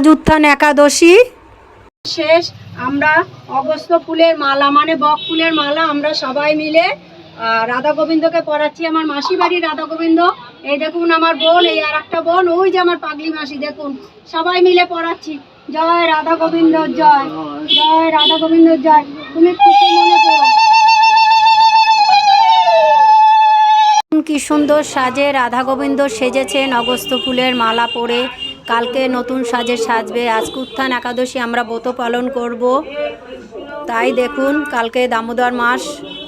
আজ উত্থান একাদশী। শেষ আমরা অগস্ত ফুলের মালা মানে বক ফুলের মালা আমরা সবাই মিলে রাধা গোবিন্দকে পড়াচ্ছি আমার মাসি বাড়ির রাধা গোবিন্দ। এই দেখুন আমার বোন এই আর একটা বোন ওই যে আমার পাগলি মাসি দেখুন। সবাই মিলে পড়াচ্ছি জয় রাধা গোবিন্দ জয়। জয় রাধা গোবিন্দ জয়। তুমি খুশি মনে করো। কি সুন্দর সাজে রাধা গোবিন্দ সেজেছেন অগস্ত ফুলের মালা পরে। কালকে নতুন সাজে সাজবে। আজকে উত্থান একাদশী আমরা ব্রত পালন করব। তাই দেখুন কালকে দামোদর মাস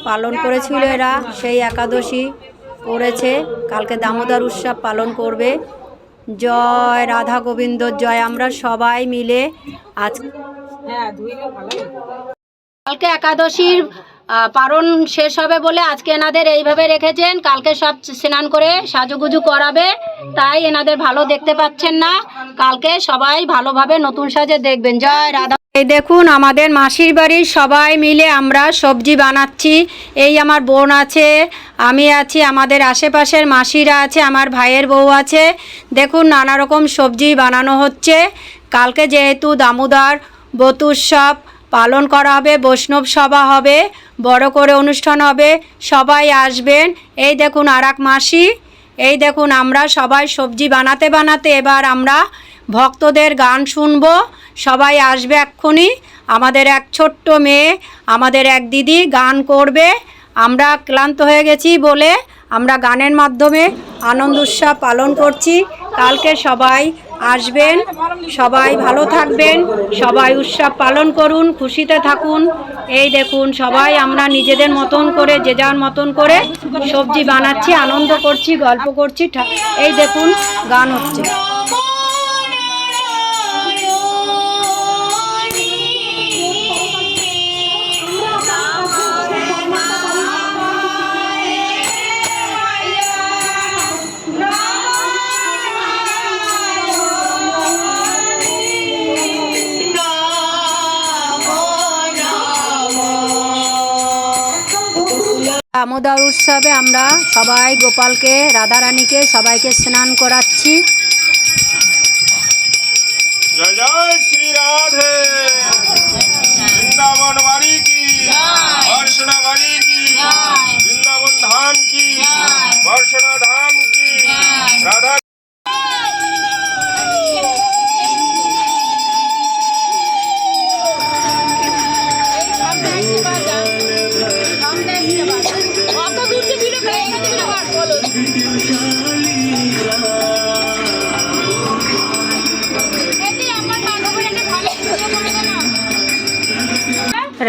পালন করেছিল এরা। সেই একাদশী করেছে কালকে দামোদর উৎসব পালন করবে। জয় রাধা গোবিন্দ জয় আমরা সবাই মিলে আজ কালকে একাদশীর পারণ শেষ হবে বলে আজকে এনাদের এইভাবে রেখেছেন। কালকে সব স্নান করে সাজুগুজু করাবে, তাই এনাদের ভালো দেখতে পাচ্ছেন না। কালকে সবাই ভালোভাবে নতুন সাজে দেখবেন। জয় রাধা। এই দেখুন, আমাদের মাসির বাড়ির সবাই মিলে আমরা সবজি বানাচ্ছি। এই আমার বোন আছে, আমি আছি, আমাদের আশেপাশের মাসিরা আছে, আমার ভাইয়ের বউ আছে। দেখুন, নানা রকম সবজি বানানো হচ্ছে। কালকে যেহেতু দামোদর বতুৎসব পালন করা হবে, বৈষ্ণব সভা হবে, বড় করে অনুষ্ঠান হবে, সবাই আসবেন। এই দেখুন আর মাসি, এই দেখুন আমরা সবাই সবজি বানাতে বানাতে এবার আমরা ভক্তদের গান শুনব। সবাই আসবে এক্ষুনি। আমাদের এক ছোট্ট মেয়ে, আমাদের এক দিদি গান করবে। আমরা ক্লান্ত হয়ে গেছি বলে আমরা গানের মাধ্যমে আনন্দ উৎসব পালন করছি। কালকে সবাই আসবেন। সবাই ভালো থাকবেন। সবাই উৎসব পালন করুন, খুশিতে থাকুন। এই দেখুন, সবাই আমরা নিজেদের মতন করে, যে যার মতন করে সবজি বানাচ্ছি, আনন্দ করছি, গল্প করছি এই দেখুন, গান হচ্ছে। দামোদর উৎসবে আমরা সবাই গোপালকে রাধারানীকে সবাইকে স্নান করাচ্ছি।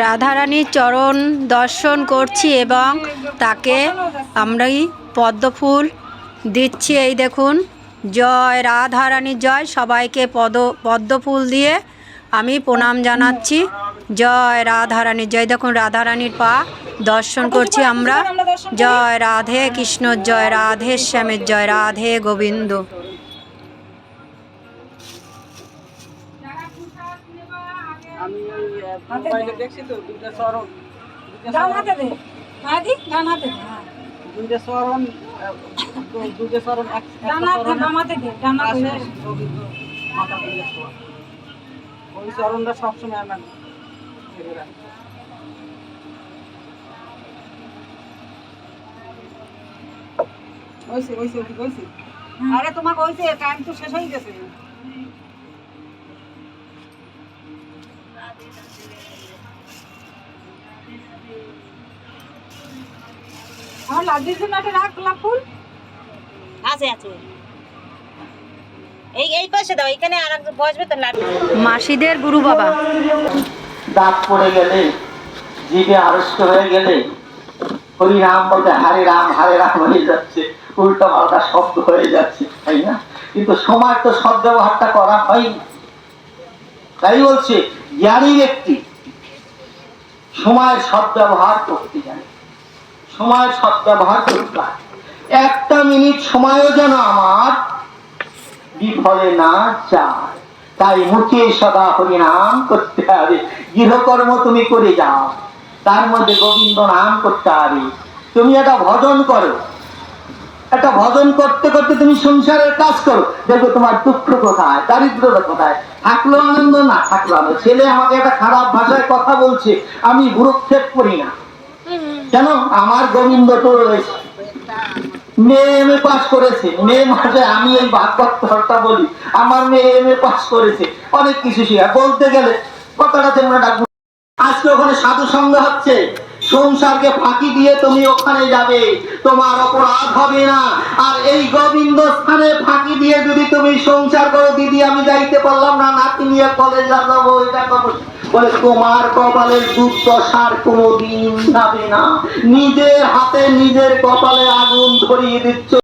রাধারানীর চরণ দর্শন করছি এবং তাকে আমরাই পদ্মফুল দিচ্ছি। এই দেখুন, জয় রাধারানীর জয় সবাইকে পদ, পদ্মফুল দিয়ে আমি প্রণাম জানাচ্ছি। জয় রাধারানীর জয়। দেখুন, রাধারানীর পা দর্শন করছি আমরা। জয় রাধে কৃষ্ণ জয় রাধে শ্যামের জয় রাধে গোবিন্দ। আমি ওই আহ, মোবাইলে দেখছি হইছে আরে তোমাকে হইছে টাইম তো শেষ হয়ে গেছে। আমার লাড্ডুর জন্য একটা রাখ গোলাপ ফুল। আছে আছে। এই এই পাশে দাও এখানে আর একজন বসবে তো মাসিদের গুরু বাবা। দাগ পড়ে গেলে জিভে আড়ষ্ট হয়ে গেলে হরি রাম বলতে হারে রাম হারে রাম হয়ে যাচ্ছে। উল্টো পাল্টা শব্দ হয়ে যাচ্ছে, তাই না? কিন্তু সময় তো সদ্ব্যবহারটা করা হয়নি তাই বলছে, জ্ঞানী ব্যক্তি সময়ের সদ্ব্যবহার করতে জানে। সময়ের সদ্ব্যবহার করতে হয় একটা মিনিট সময়ও যেন আমার বিফলে না যায়। তাই মুখে সদা হরিনাম করতে হবে। গৃহকর্ম তুমি করে যাও। তার মধ্যে গোবিন্দ নাম করতে হবে। তুমি একটা ভজন করো। একটা ভজন করতে করতে তুমি সংসারের কাজ করো। দেখো তোমার দুঃখ কোথায়, দারিদ্রতা কোথায়? থাকল আনন্দ না থাকল আনন্দ? ছেলে আমাকে একটা খারাপ ভাষায় কথা বলছে, আমি ভুরুক্ষেপ করি না। কেন? আমার গোবিন্দ তো রয়েছে। মেয়ে এম এ পাস করেছে। মেয়ে আমি এই বলি। আমার মেয়ে এম এ করেছে। অনেক কিছু শিখা। বলতে গেলে কথাটা তোমরা ডাকবো আজকে ওখানে সাধু সঙ্গ হচ্ছে। সংসারকে ফাঁকি দিয়ে তুমি ওখানে যাবে। তোমার অপরাধ হবে না। আর এই গোবিন্দ স্থানে ফাঁকি দিয়ে যদি তুমি সংসার করো, দিদি, আমি যাইতে পারলাম না, নাতি নিয়ে কলেজ যাব, এটা করব। বলে, তোমার কপালের দুর্দশার কোনো দিন যাবে না। নিজের হাতে নিজের কপালে আগুন ধরিয়ে দিচ্ছ।